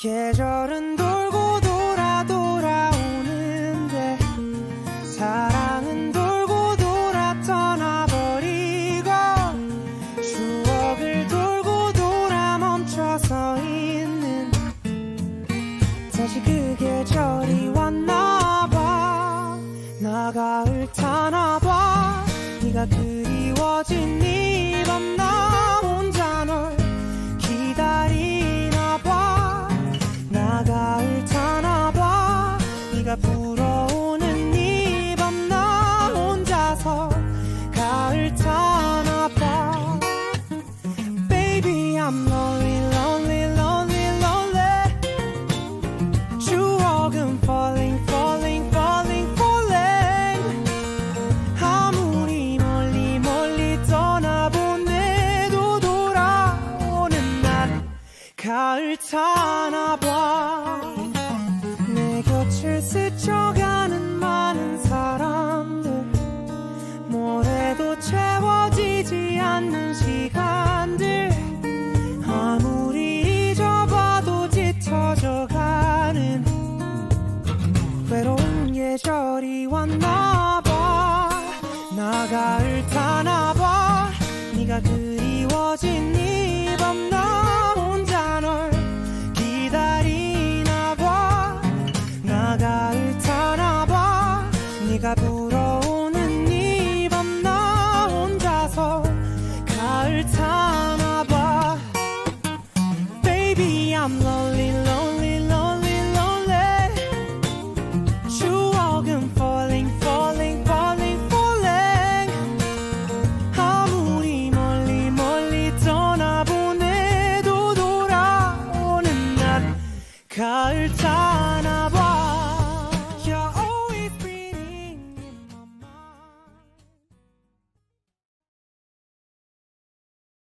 계절은 돌고 돌아 돌아오는데 사랑은 돌고 돌아 떠나버리고 추억을 돌고 돌아 멈춰서 있는 다시 그 계절이 왔나봐. 나 가을 타나봐. 네가 그리워진 이 가을 타나봐. 내 곁을 스쳐가는 많은 사람들 모래도 채워지지 않는 시간들 아무리 잊어봐도 짙어져 가는 외로운 계절이 왔나 봐. 나 가을 타나 봐. 네가 그리워진 이 가